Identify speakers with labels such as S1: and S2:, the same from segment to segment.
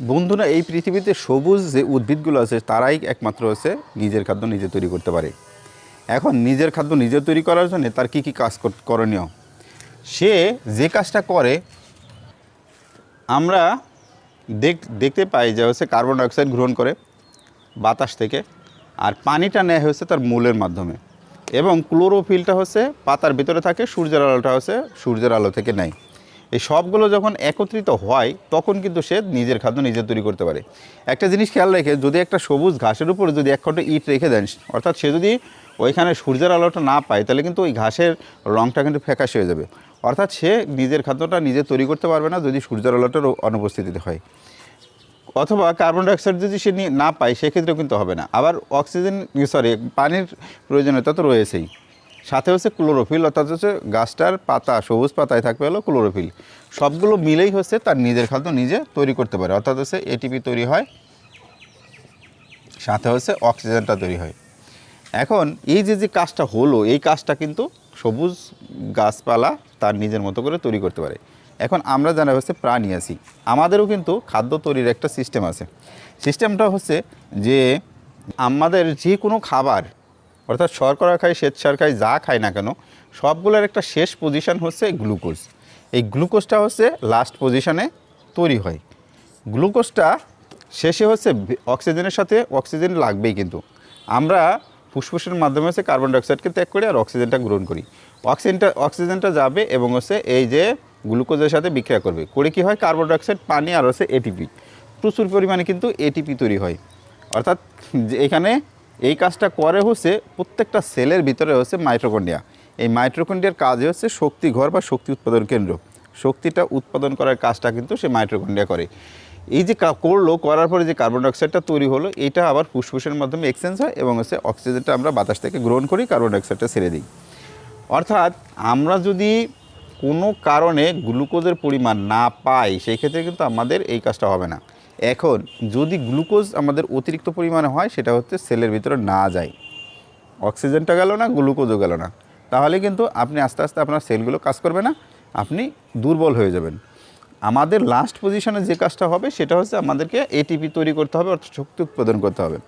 S1: বন্ধুরা, এই পৃথিবীতে সবুজ যে উদ্ভিদগুলো আছে, তারাই একমাত্র হচ্ছে নিজের খাদ্য নিজে তৈরি করতে পারে। এখন নিজের খাদ্য নিজে তৈরি করার জন্য তার কি কি কাজ কর- করণীয়? সে যে কাজটা করে, আমরা দেখ, দেখতে পাই যে হচ্ছে কার্বন ডাইঅক্সাইড গ্রহণ করে বাতাস থেকে, আর পানিটা নেয় হচ্ছে তার মূলের মাধ্যমে। এবং ক্লোরোফিলটা হচ্ছে পাতার ভিতরে থাকে, সূর্যের আলোটা হচ্ছে সূর্যের আলো থেকে নেয়। এই সবগুলো যখন একত্রিত হয়, তখন কিন্তু সে নিজের খাদ্য নিজে তৈরি করতে পারে। একটা জিনিস খেয়াল রেখে, যদি একটা সবুজ ঘাসের উপরে যদি এক খণ্ড ইট রেখে দেন, অর্থাৎ সে যদি ওইখানে সূর্যের আলোটা না পায়, তাহলে কিন্তু ওই ঘাসের রঙটা কিন্তু ফ্যাকাশে হয়ে যাবে। অর্থাৎ সে নিজের খাদ্যটা নিজে তৈরি করতে পারবে না যদি সূর্যের আলোটার অনুপস্থিতিতে হয়। অথবা কার্বন ডাইঅক্সাইড যদি সে না পায়, সেক্ষেত্রেও কিন্তু হবে না। আবার অক্সিজেন, সরি, পানির প্রয়োজনীয়তা তো রয়েছেই। সাথে হচ্ছে ক্লোরোফিল, অর্থাৎ হচ্ছে গাছটার পাতা, সবুজ পাতায় থাকবে হলো ক্লোরোফিল। সবগুলো মিলেই হচ্ছে তার নিজের খাদ্য নিজে তৈরি করতে পারে, অর্থাৎ হচ্ছে এটিপি তৈরি হয়, সাথে হচ্ছে অক্সিজেনটা তৈরি হয়। এখন এই যে যে কাজটা হলো, এই কাজটা কিন্তু সবুজ গাছপালা তার নিজের মতো করে তৈরি করতে পারে। এখন আমরা জানা হচ্ছে প্রাণী আছি, আমাদেরও কিন্তু খাদ্য তৈরির একটা সিস্টেম আছে। সিস্টেমটা হচ্ছে যে, আমাদের যে কোনো খাবার অর্থাৎ শর্করা খাই শ্বেতসার খাই যা খাই না কেন, সবগুলোর একটা শেষ পজিশন হচ্ছে গ্লুকোজ এই গ্লুকোজটা হচ্ছে লাস্ট পজিশনে তৈরি হয়। গ্লুকোজটা শেষে হচ্ছে অক্সিজেনের সাথে অক্সিজেন লাগবেই কিন্তু। আমরা ফুসফুসের মাধ্যমে হচ্ছে কার্বন ডাইঅক্সাইডকে ত্যাগ করি আর অক্সিজেনটা গ্রহণ করি। অক্সিজেনটা অক্সিজেনটা যাবে এবং হচ্ছে এই যে গ্লুকোজের সাথে বিক্রিয়া করবে। করে কি হয়? কার্বন ডাইঅক্সাইড পানি আর হচ্ছে এটিপি প্রচুর পরিমাণে কিন্তু এটিপি তৈরি হয়। অর্থাৎ এখানে এই কাজটা করে হচ্ছে প্রত্যেকটা সেলের ভিতরে হচ্ছে মাইট্রোকন্ডিয়া এই মাইট্রোকন্ডিয়ার কাজে হচ্ছে শক্তি ঘর বা শক্তি উৎপাদন কেন্দ্র। শক্তিটা উৎপাদন করার কাজটা কিন্তু সে মাইট্রোকন্ডিয়া করে। এই যে করল, করার পরে যে কার্বন ডাইঅক্সাইডটা তৈরি হলো, এটা আবার ফুসফুসের মাধ্যমে এক্সচেঞ্জ হয় এবং হচ্ছে অক্সিজেনটা আমরা বাতাস থেকে গ্রহণ করি, কার্বন ডাইঅক্সাইডটা ছেড়ে দিই। অর্থাৎ আমরা যদি কোনো কারণে গ্লুকোজের পরিমাণ না পাই, সেই ক্ষেত্রে কিন্তু আমাদের এই কাজটা হবে না। এখন যদি গ্লুকোজ আমাদের অতিরিক্ত পরিমাণে হয়, সেটা হচ্ছে সেলের ভিতরে না যায়। অক্সিজেনটা গেল না, গ্লুকোজও গেল না। তাহলে কিন্তু আপনি আস্তে আস্তে আপনার সেলগুলো কাজ করবে না, আপনি দুর্বল হয়ে যাবেন। আমাদের লাস্ট পজিশনে যে কাজটা হবে, সেটা হচ্ছে আমাদেরকে এটিপি তৈরি করতে হবে, অর্থাৎ শক্তি উৎপাদন করতে হবে।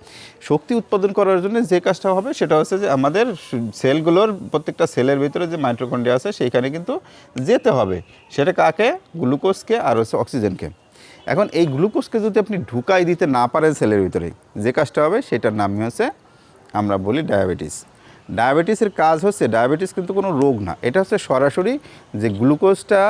S1: শক্তি উৎপাদন করার জন্য যে কাজটা হবে, সেটা হচ্ছে যে আমাদের সেলগুলোর প্রত্যেকটা সেলের ভিতরে যে মাইট্রোকন্ডিয়া আছে, সেইখানে কিন্তু যেতে হবে। সেটা কাকে? গ্লুকোজকে আর হচ্ছে অক্সিজেনকে। এখন এই গ্লুকোজকে যদি আপনি ঢুকাই দিতে না পারেন সেলের ভিতরে, যে কাজটা হবে সেটার নামই হচ্ছে আমরা বলি ডায়াবেটিস। ডায়াবেটিসের কাজ হচ্ছে, ডায়াবেটিস কিন্তু কোনো রোগ না। এটা হচ্ছে সরাসরি যে গ্লুকোজটা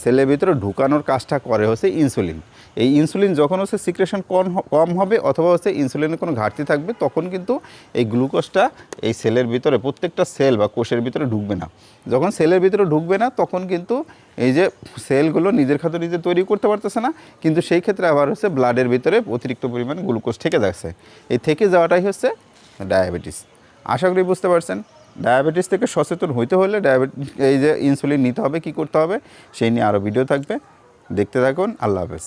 S1: সেলের ভিতরে ঢুকানোর কাজটা করে হচ্ছে ইনসুলিন এই ইনসুলিন যখন হচ্ছে সিক্রেশন কম কম হবে অথবা হচ্ছে ইনসুলিনের কোনো ঘাটতি থাকবে, তখন কিন্তু এই গ্লুকোজটা এই সেলের ভিতরে, প্রত্যেকটা সেল বা কোষের ভিতরে ঢুকবে না। যখন সেলের ভিতরে ঢুকবে না, তখন কিন্তু এই যে সেলগুলো নিজের খাদ্য নিজে তৈরি করতে পারতেছে না, কিন্তু সেই ক্ষেত্রে আবার হচ্ছে ব্লাডের ভিতরে অতিরিক্ত পরিমাণ গ্লুকোজ থেকে যাচ্ছে। এই থেকে যাওয়াটাই হচ্ছে ডায়াবেটিস আশা করি বুঝতে পারছেন। ডায়াবেটিস থেকে সচেতন হইতে হলে ডায়াবেটিস এই যে ইনসুলিন নিতে হবে, কি করতে হবে, সেই নিয়ে আরও ভিডিও থাকবে। দেখতে থাকুন, আল্লাহ হাফেজ।